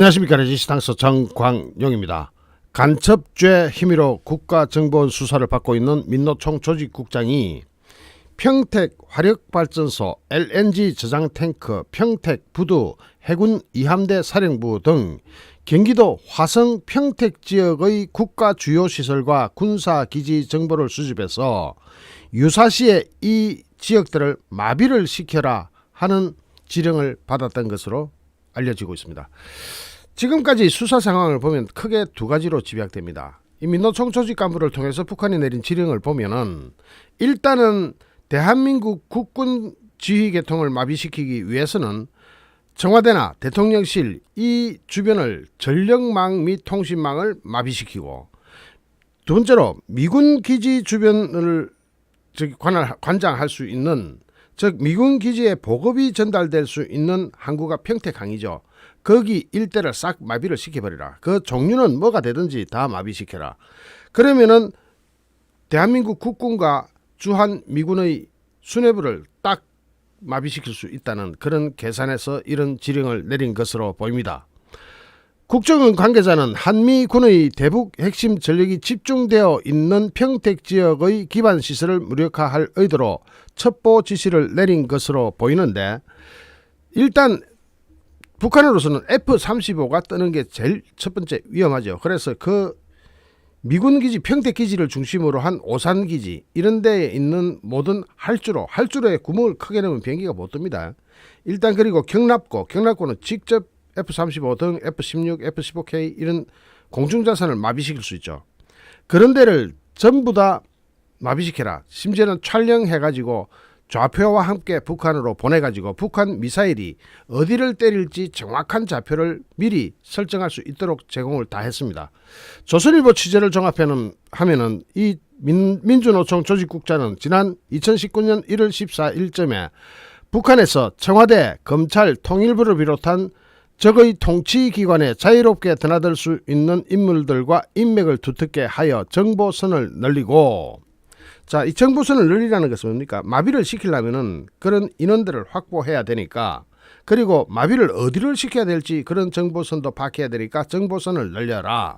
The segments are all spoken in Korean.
안녕하십니까 레지스탕스 정광용입니다. 간첩죄 혐의로 국가정보원 수사를 받고 있는 민노총 조직국장이 평택 화력발전소 LNG 저장 탱크 평택 부두 해군 이함대 사령부 등 경기도 화성 평택 지역의 국가 주요 시설과 군사 기지 정보를 수집해서 유사시에 이 지역들을 마비를 시켜라 하는 지령을 받았던 것으로 알려지고 있습니다. 지금까지 수사 상황을 보면 크게 두 가지로 집약됩니다. 이 민노총 조직 간부를 통해서 북한이 내린 지령을 보면은 일단은 대한민국 국군 지휘 계통을 마비시키기 위해서는 청와대나 대통령실 이 주변을 전력망 및 통신망을 마비시키고 두 번째로 미군 기지 주변을 관할, 관장할 수 있는 즉 미군 기지에 보급이 전달될 수 있는 항구가 평택항이죠. 거기 일대를 싹 마비를 시켜버리라. 그 종류는 뭐가 되든지 다 마비시켜라. 그러면은 대한민국 국군과 주한 미군의 수뇌부를 딱 마비시킬 수 있다는 그런 계산에서 이런 지령을 내린 것으로 보입니다. 국정원 관계자는 한미 군의 대북 핵심 전력이 집중되어 있는 평택 지역의 기반 시설을 무력화할 의도로 첩보 지시를 내린 것으로 보이는데 일단 북한으로서는 F-35가 뜨는 게 제일 첫 번째 위험하죠. 그래서 그 미군 기지 평택 기지를 중심으로 한 오산 기지 이런 데에 있는 모든 할주로 할주로에 구멍을 크게 내면 비행기가 못 뜹니다. 일단 그리고 경납고 경납고는 직접 F-35 등 F-16, F-15K 이런 공중자산을 마비시킬 수 있죠. 그런 데를 전부 다 마비시켜라. 심지어는 촬영해가지고 좌표와 함께 북한으로 보내가지고 북한 미사일이 어디를 때릴지 정확한 좌표를 미리 설정할 수 있도록 제공을 다 했습니다. 조선일보 취재를 종합하면 하면은 이 민, 민주노총 조직국장은 지난 2019년 1월 14일쯤에 북한에서 청와대, 검찰, 통일부를 비롯한 적의 통치 기관에 자유롭게 드나들 수 있는 인물들과 인맥을 두텁게 하여 정보선을 늘리고 자, 이 정보선을 늘리라는 것은 뭡니까? 마비를 시키려면은 그런 인원들을 확보해야 되니까 그리고 마비를 어디를 시켜야 될지 그런 정보선도 파악해야 되니까 정보선을 늘려라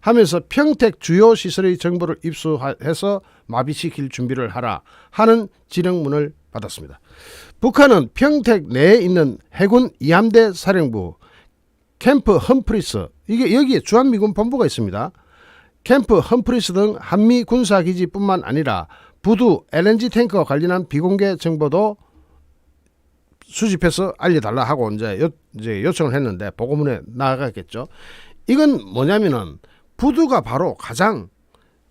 하면서 평택 주요 시설의 정보를 입수해서 마비시킬 준비를 하라 하는 지령문을 받았습니다. 북한은 평택 내에 있는 해군 이함대 사령부 캠프 험프리스 이게 여기에 주한미군 본부가 있습니다. 캠프 험프리스 등 한미 군사 기지뿐만 아니라 부두 LNG 탱크와 관련한 비공개 정보도 수집해서 알려달라 하고 이제, 요, 이제 요청을 했는데 보고문에 나가겠죠. 이건 뭐냐면은 부두가 바로 가장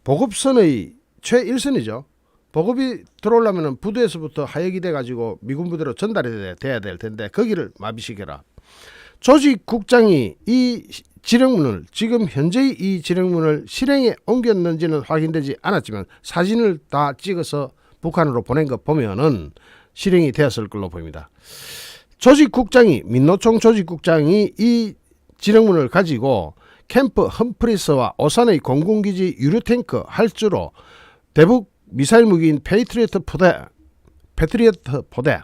보급선의 최일선이죠. 보급이 들어오려면 부두에서부터 하역이 돼 가지고 미군 부대로 전달이 돼야 될 텐데 거기를 마비시켜라. 조직 국장이 이 지령문을 지금 현재의 이 지령문을 실행에 옮겼는지는 확인되지 않았지만 사진을 다 찍어서 북한으로 보낸 거 보면은 실행이 되었을 걸로 보입니다. 조직국장이 민노총 조직국장이 이 지령문을 가지고 캠프 험프리스와 오산의 공군기지 유류탱크 할주로 대북 미사일 무기인 페이트리어트 포대, 패트리어트 포대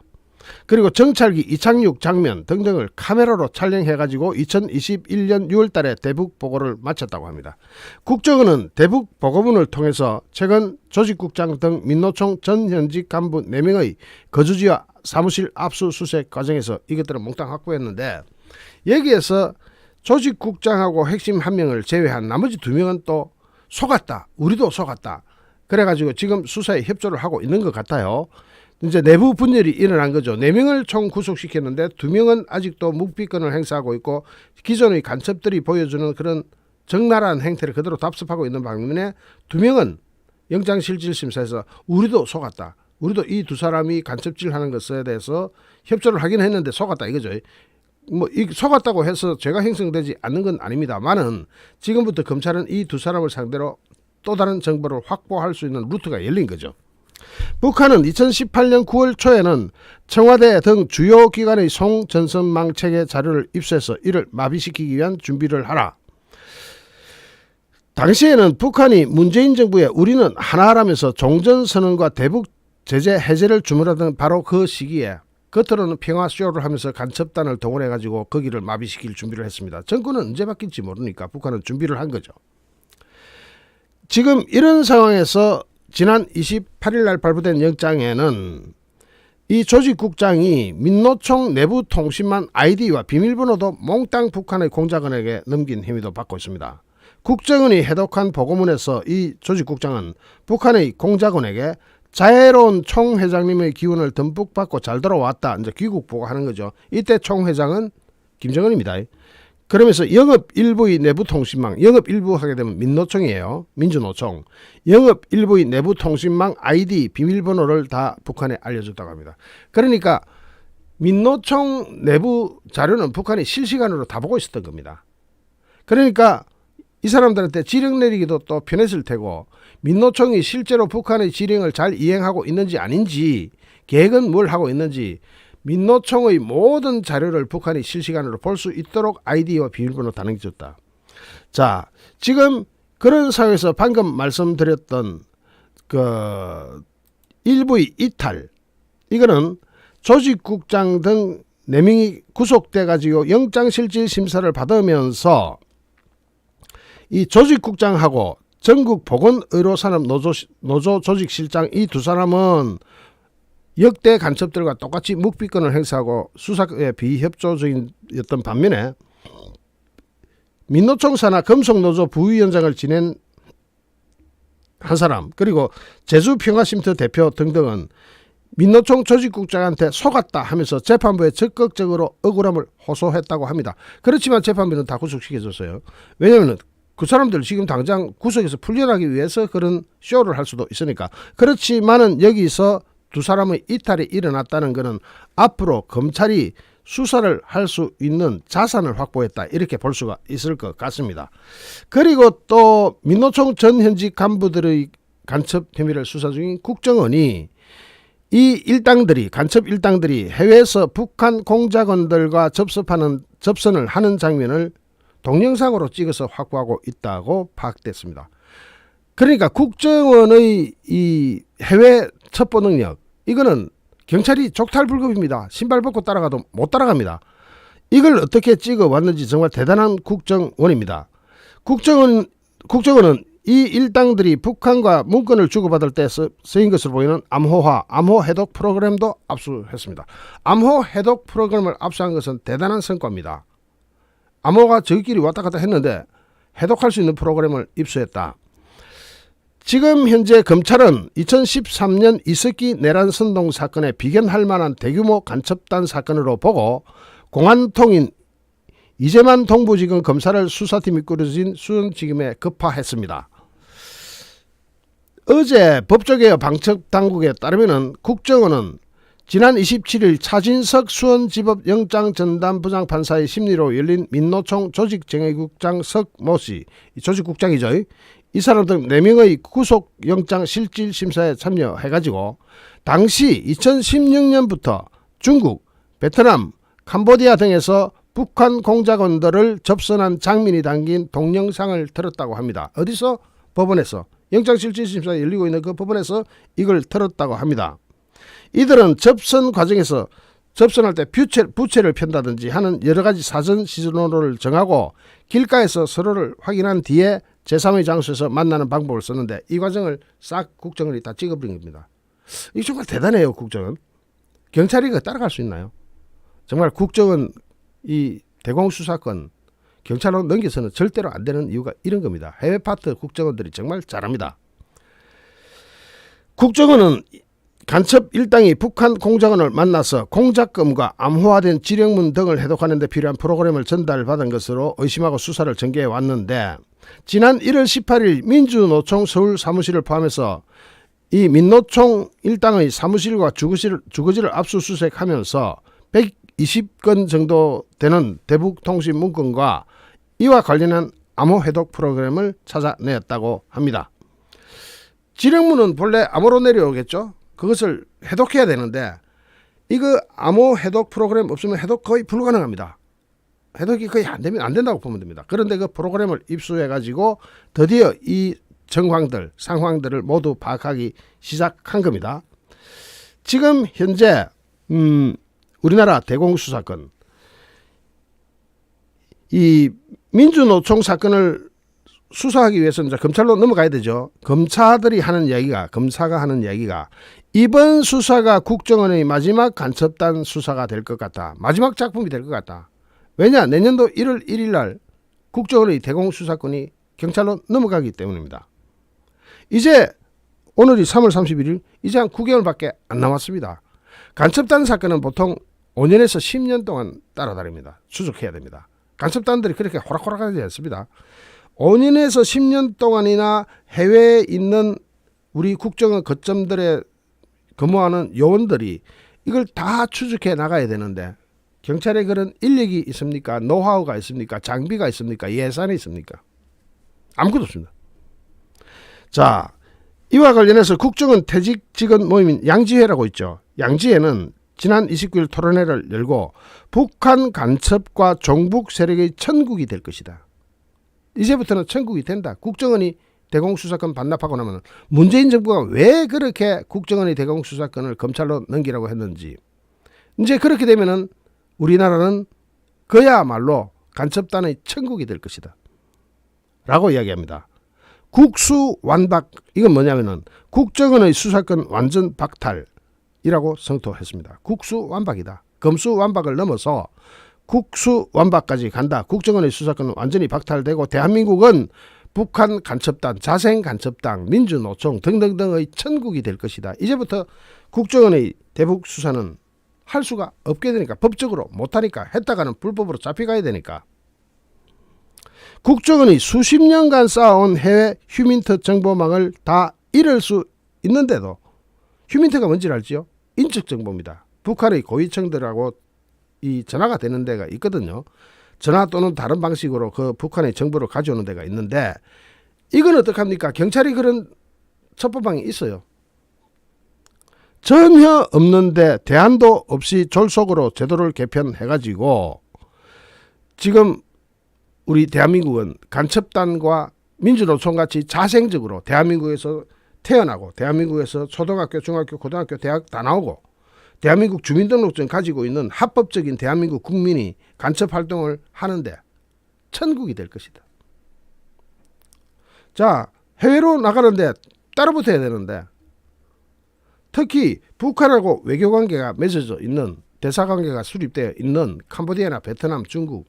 그리고 정찰기 이착륙 장면 등등을 카메라로 촬영해가지고 2021년 6월달에 대북 보고를 마쳤다고 합니다. 국정원은 대북 보고문을 통해서 최근 조직국장 등 민노총 전 현직 간부 4명의 거주지와 사무실 압수수색 과정에서 이것들을 몽땅 확보했는데 여기에서 조직국장하고 핵심 한 명을 제외한 나머지 두 명은 또 속았다. 우리도 속았다. 그래가지고 지금 수사에 협조를 하고 있는 것 같아요. 이제 내부 분열이 일어난 거죠. 네 명을 총 구속시켰는데 두 명은 아직도 묵비권을 행사하고 있고 기존의 간첩들이 보여주는 그런 적나라한 행태를 그대로 답습하고 있는 반면에 두 명은 영장실질심사에서 우리도 속았다. 우리도 이 두 사람이 간첩질하는 것에 대해서 협조를 하긴 했는데 속았다 이거죠. 뭐 이 속았다고 해서 죄가 형성되지 않는 건 아닙니다만은 지금부터 검찰은 이 두 사람을 상대로 또 다른 정보를 확보할 수 있는 루트가 열린 거죠. 북한은 2018년 9월 초에는 청와대 등 주요 기관의 송전선망 체계 자료를 입수해서 이를 마비시키기 위한 준비를 하라. 당시에는 북한이 문재인 정부에 우리는 하나라면서 종전선언과 대북 제재 해제를 주문하던 바로 그 시기에 겉으로는 평화 쇼를 하면서 간첩단을 동원해 가지고 거기를 마비시킬 준비를 했습니다. 정권은 언제 바뀔지 모르니까 북한은 준비를 한 거죠. 지금 이런 상황에서 지난 28일 날 발부된 영장에는 이 조직국장이 민노총 내부 통신만 아이디와 비밀번호도 몽땅 북한의 공작원에게 넘긴 혐의도 받고 있습니다. 국정원이 해독한 보고문에서 이 조직국장은 북한의 공작원에게 자애로운 총 회장님의 기운을 듬뿍 받고 잘 돌아왔다. 이제 귀국 보고하는 거죠. 이때 총 회장은 김정은입니다. 그러면서 영업 일부의 내부 통신망, 영업 일부 하게 되면 민노총이에요. 민주노총. 영업 일부의 내부 통신망 아이디 비밀번호를 다 북한에 알려줬다고 합니다. 그러니까 민노총 내부 자료는 북한이 실시간으로 다 보고 있었던 겁니다. 그러니까 이 사람들한테 지령 내리기도 또 편했을 테고 민노총이 실제로 북한의 지령을 잘 이행하고 있는지 아닌지 계획은 뭘 하고 있는지 민노총의 모든 자료를 북한이 실시간으로 볼 수 있도록 아이디와 비밀번호 다 남겨줬다. 자, 지금 그런 상황에서 방금 말씀드렸던 그 일부의 이탈 이거는 조직국장 등 4명이 구속돼 가지고 영장실질 심사를 받으면서 이 조직국장하고 전국 보건의료산업 노조, 노조 조직실장 이 두 사람은 역대 간첩들과 똑같이 묵비권을 행사하고 수사에 비협조적이었던 반면에 민노총 산하 금속노조 부위원장을 지낸 한 사람 그리고 제주평화쉼터 대표 등등은 민노총 조직국장한테 속았다 하면서 재판부에 적극적으로 억울함을 호소했다고 합니다. 그렇지만 재판부는 다 구속시켜줬어요. 왜냐하면 그 사람들 지금 당장 구속에서 풀려나기 위해서 그런 쇼를 할 수도 있으니까. 그렇지만은 여기서 두 사람의 이탈이 일어났다는 것은 앞으로 검찰이 수사를 할 수 있는 자산을 확보했다 이렇게 볼 수가 있을 것 같습니다. 그리고 또 민노총 전 현직 간부들의 간첩 혐의를 수사 중인 국정원이 이 일당들이 간첩 일당들이 해외에서 북한 공작원들과 접선하는 접선을 하는 장면을 동영상으로 찍어서 확보하고 있다고 파악됐습니다. 그러니까 국정원의 이 해외 첩보 능력 이거는 경찰이 족탈불급입니다. 신발 벗고 따라가도 못 따라갑니다. 이걸 어떻게 찍어 왔는지 정말 대단한 국정원입니다. 국정원 국정원은 이 일당들이 북한과 문건을 주고받을 때 써, 쓰인 것으로 보이는 암호화, 암호 해독 프로그램도 압수했습니다. 암호 해독 프로그램을 압수한 것은 대단한 성과입니다. 암호가 저희끼리 왔다 갔다 했는데 해독할 수 있는 프로그램을 입수했다. 지금 현재 검찰은 2013년 이석기 내란 선동 사건에 비견할 만한 대규모 간첩단 사건으로 보고 공안통인 이재만 동부지검 검사를 수사팀이 꾸려진 수원지검에 급파했습니다. 어제 법조개혁 방첩 당국에 따르면 국정원은 지난 27일 차진석 수원지법 영장전담부장 판사의 심리로 열린 민노총 조직정예국장 석 모 씨, 이 조직국장이죠. 이 사람 등 4명의 구속영장 실질심사에 참여해가지고 당시 2016년부터 중국, 베트남, 캄보디아 등에서 북한 공작원들을 접선한 장면이 담긴 동영상을 틀었다고 합니다. 어디서? 법원에서. 영장실질심사 열리고 있는 그 법원에서 이걸 틀었다고 합니다. 이들은 접선 과정에서 접선할 때 부채, 부채를 편다든지 하는 여러 가지 사전 시즌호를 정하고 길가에서 서로를 확인한 뒤에 제3의 장소에서 만나는 방법을 썼는데 이 과정을 싹 국정원이 다 찍어버린 겁니다. 이 정말 대단해요 국정원. 경찰이 그 따라갈 수 있나요? 정말 국정원 이 대공 수사권 경찰로 넘겨서는 절대로 안 되는 이유가 이런 겁니다. 해외 파트 국정원들이 정말 잘합니다. 국정원은 간첩 일당이 북한 공작원을 만나서 공작금과 암호화된 지령문 등을 해독하는 데 필요한 프로그램을 전달받은 것으로 의심하고 수사를 전개해 왔는데 지난 1월 18일 민주노총 서울 사무실을 포함해서 이 민노총 일당의 사무실과 주거실, 주거지를 압수수색하면서 120건 정도 되는 대북 통신 문건과 이와 관련한 암호 해독 프로그램을 찾아내었다고 합니다. 지령문은 본래 암호로 내려오겠죠. 그것을 해독해야 되는데 이거 암호 해독 프로그램 없으면 해독 거의 불가능합니다. 해독이 거의 안 되면 안 된다고 보면 됩니다. 그런데 그 프로그램을 입수해 가지고 드디어 이 정황들, 상황들을 모두 파악하기 시작한 겁니다. 지금 현재 음, 우리나라 대공수사권 이 민주노총 사건을 수사하기 위해서는 이제 검찰로 넘어가야 되죠. 검사들이 하는 이야기가 검사가 하는 이야기가 이번 수사가 국정원의 마지막 간첩단 수사가 될 것 같다. 마지막 작품이 될 것 같다. 왜냐 내년도 1월 1일 날 국정원의 대공수사권이 경찰로 넘어가기 때문입니다. 이제 오늘이 3월 31일 이제 한 9개월밖에 안 남았습니다. 간첩단 사건은 보통 5년에서 10년 동안 따라다닙니다. 수속해야 됩니다. 간첩단들이 그렇게 호락호락하지 않습니다. 5년에서 10년 동안이나 해외에 있는 우리 국정원 거점들에 근무하는 요원들이 이걸 다 추적해 나가야 되는데 경찰에 그런 인력이 있습니까? 노하우가 있습니까? 장비가 있습니까? 예산이 있습니까? 아무것도 없습니다. 자, 이와 관련해서 국정원 퇴직 직원 모임인 양지회라고 있죠. 양지회는 지난 29일 토론회를 열고 북한 간첩과 종북 세력의 천국이 될 것이다. 이제부터는 천국이 된다. 국정원이 대공수사권 반납하고 나면 문재인 정부가 왜 그렇게 국정원의 대공수사권을 검찰로 넘기라고 했는지 이제 그렇게 되면은 우리나라는 그야말로 간첩단의 천국이 될 것이다. 라고 이야기합니다. 국수 완박 이건 뭐냐면은 국정원의 수사권 완전 박탈이라고 성토했습니다. 국수 완박이다. 검수 완박을 넘어서 국수 완박까지 간다. 국정원의 수사권은 완전히 박탈되고 대한민국은 북한 간첩단, 자생 간첩당, 민주노총 등등등의 천국이 될 것이다. 이제부터 국정원의 대북 수사는 할 수가 없게 되니까 법적으로 못하니까 했다가는 불법으로 잡혀가야 되니까 국정원이 수십 년간 쌓아온 해외 휴민트 정보망을 다 잃을 수 있는데도 휴민트가 뭔지 알지요? 인적 정보입니다. 북한의 고위층들하고 이 전화가 되는 데가 있거든요. 전화 또는 다른 방식으로 그 북한의 정보를 가져오는 데가 있는데 이건 어떡합니까? 경찰이 그런 첩보방이 있어요. 전혀 없는데 대안도 없이 졸속으로 제도를 개편해가지고 지금 우리 대한민국은 간첩단과 민주노총 같이 자생적으로 대한민국에서 태어나고 대한민국에서 초등학교, 중학교, 고등학교, 대학 다 나오고 대한민국 주민등록증 가지고 있는 합법적인 대한민국 국민이 간첩 활동을 하는데 천국이 될 것이다. 자, 해외로 나가는데 따로 붙어야 되는데 특히 북한하고 외교 관계가 맺어져 있는 대사 관계가 수립되어 있는 캄보디아나 베트남, 중국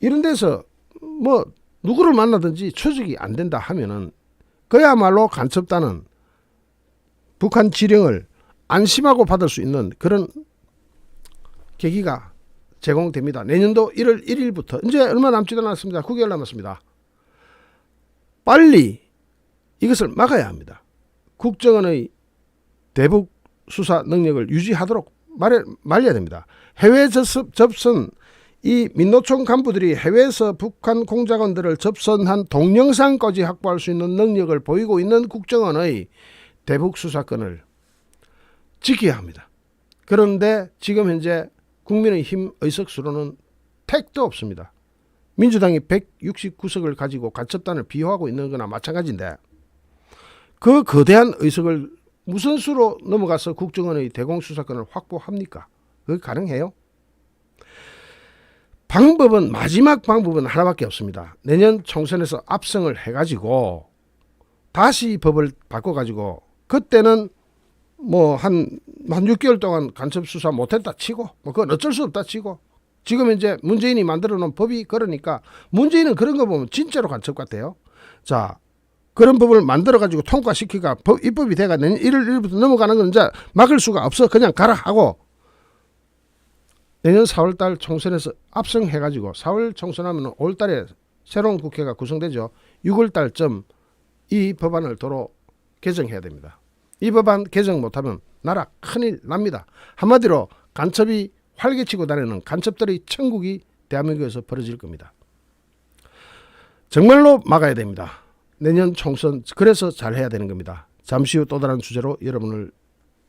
이런 데서 뭐 누구를 만나든지 추적이 안 된다 하면은 그야말로 간첩단은 북한 지령을 안심하고 받을 수 있는 그런 계기가 제공됩니다. 내년도 1월 1일부터 이제 얼마 남지도 않았습니다. 9개월 남았습니다. 빨리 이것을 막아야 합니다. 국정원의 대북 수사 능력을 유지하도록 말해, 말려야 됩니다. 해외 접선, 접선 이 민노총 간부들이 해외에서 북한 공작원들을 접선한 동영상까지 확보할 수 있는 능력을 보이고 있는 국정원의 대북 수사권을 지켜야 합니다. 그런데 지금 현재 국민의힘 의석수로는 택도 없습니다. 민주당이 169석을 가지고 간첩단을 비호하고 있는 거나 마찬가지인데 그 거대한 의석을 무슨 수로 넘어가서 국정원의 대공수사권을 확보합니까? 그게 가능해요? 방법은 마지막 방법은 하나밖에 없습니다. 내년 총선에서 압승을 해가지고 다시 법을 바꿔가지고 그때는 뭐한한 6개월 동안 간첩 수사 못했다 치고 뭐 그건 어쩔 수 없다 치고 지금 이제 문재인이 만들어 놓은 법이 그러니까 문재인은 그런 거 보면 진짜로 간첩 같아요. 자 그런 법을 만들어 가지고 통과시키가 법, 입법이 돼가 내년 1월 1일부터 넘어가는 건 이제 막을 수가 없어 그냥 가라 하고 내년 4월달 총선에서 압승해가지고 4월 총선하면 5월달에 새로운 국회가 구성되죠. 6월달쯤 이 법안을 도로 개정해야 됩니다. 이 법안 개정 못하면 나라 큰일 납니다. 한마디로 간첩이 활개치고 다니는 간첩들의 천국이 대한민국에서 벌어질 겁니다. 정말로 막아야 됩니다. 내년 총선 그래서 잘 해야 되는 겁니다. 잠시 후 또 다른 주제로 여러분을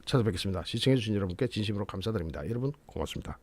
찾아뵙겠습니다. 시청해 주신 여러분께 진심으로 감사드립니다. 여러분 고맙습니다.